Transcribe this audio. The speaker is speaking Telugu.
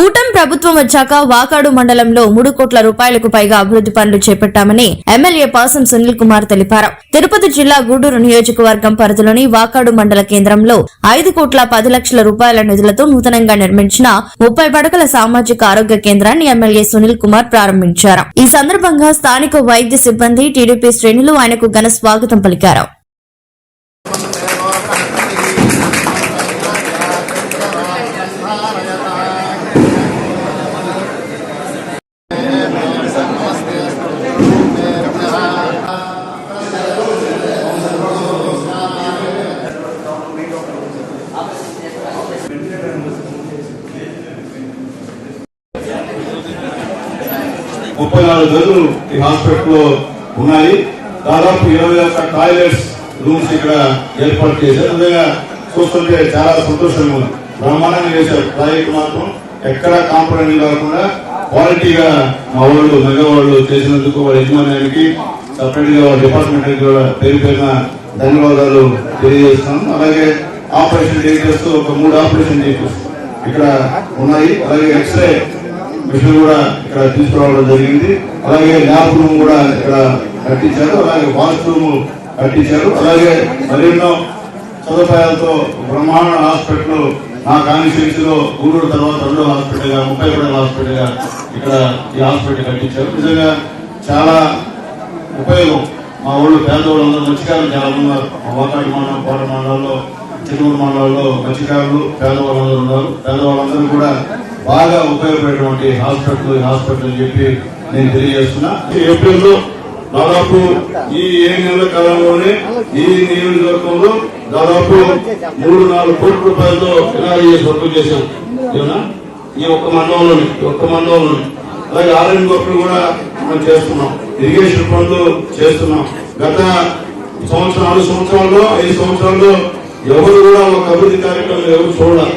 కూటమి ప్రభుత్వం వచ్చాక వాకాడు మండలంలో మూడు కోట్ల రూపాయలకు పైగా అభివృద్ధి పనులు చేపట్టామని ఎమ్మెల్యే పాసం సునీల్ కుమార్ తెలిపారు. తిరుపతి జిల్లా గూడూరు నియోజకవర్గం పరిధిలోని వాకాడు మండల కేంద్రంలో ఐదు కోట్ల పది లక్షల రూపాయల నిధులతో నూతనంగా నిర్మించిన ముప్పై పడకల సామాజిక ఆరోగ్య కేంద్రాన్ని ఎమ్మెల్యే సునీల్ కుమార్ ప్రారంభించారు. ఈ సందర్భంగా స్థానిక వైద్య సిబ్బంది టీడీపీ శ్రేణులు ఆయనకు ఘన స్వాగతం పలికారు. ముప్పై నాలుగు గదులు ఈ హాస్పిటల్లో ఉన్నాయి. దాదాపు ఇరవై ఒక్క టాయిలెట్స్ రూమ్స్ ఇక్కడ ఏర్పాటు చేశారు. నిజంగా చూస్తుంటే చాలా సంతోషంగా ఉంది. బ్రహ్మాండంగా చేశారు. ప్రాజెక్ట్ మాత్రం ఎక్కడా కాంప్రమైజ్ కాకుండా క్వాలిటీగా మా వాళ్ళు మగవాళ్ళు చేసినందుకు వాళ్ళ యజమానికి సపరేట్గా వాళ్ళ డిపార్ట్మెంట్ కూడా పేరు పేరున ధన్యవాదాలు తెలియజేస్తున్నాను. అలాగే ఆపరేషన్ చేస్తూ ఒక మూడు ఆపరేషన్ చేసి ఇక్కడ ఉన్నాయి. అలాగే ఎక్స్రే మిషన్ కూడా ఇక్కడ తీసుకురావడం జరిగింది. అలాగే ల్యాబ్ రూమ్ కూడా ఇక్కడ కట్టించారు. అలాగే వాష్రూమ్ కట్టించారు. అలాగే మరెన్నో సదుపాయాలతో బ్రహ్మాండ హాస్పిటల్ నా కాన్స్టిట్యూన్సీలో గూడూరు తర్వాత రెండో హాస్పిటల్గా ముప్పై కూడా హాస్పిటల్గా ఇక్కడ ఈ హాస్పిటల్ కట్టించారు. నిజంగా చాలా ఉపయోగం. మా ఊళ్ళో పేదవాళ్ళందరూ మత్స్యకారులు చాలా మంది ఉన్నారు. మా వాకాటి మండలం కోట మండలంలో చిత్తూరు మండలంలో మత్స్యకారులు పేదవాళ్ళందరూ ఉన్నారు. పేదవాళ్ళందరూ కూడా బాగా ఉపయోగపడేటువంటి హాస్పిటల్ హాస్పిటల్ అని చెప్పి నేను తెలియజేస్తున్నా. ఈ ఏప్రిల్లో దాదాపు ఈ ఏడు నెలల కాలంలోనే ఈ నియోజకవర్గంలో దాదాపు మూడు నాలుగు కోట్ల రూపాయలతో ఎన్ఆర్ఏ వర్క్ చేశాం ఈ ఒక్క మండలంలోని ఒక్క మండలంలోని. అలాగే ఆర్ఎన్ గొప్పలు కూడా మనం చేస్తున్నాం. ఇరిగేషన్ పనులు చేస్తున్నాం. గత సంవత్సరం నాలుగు సంవత్సరాల్లో ఐదు సంవత్సరాల్లో ఎవరు కూడా ఒక అభివృద్ధి కార్యక్రమం ఎవరు చూడాలి.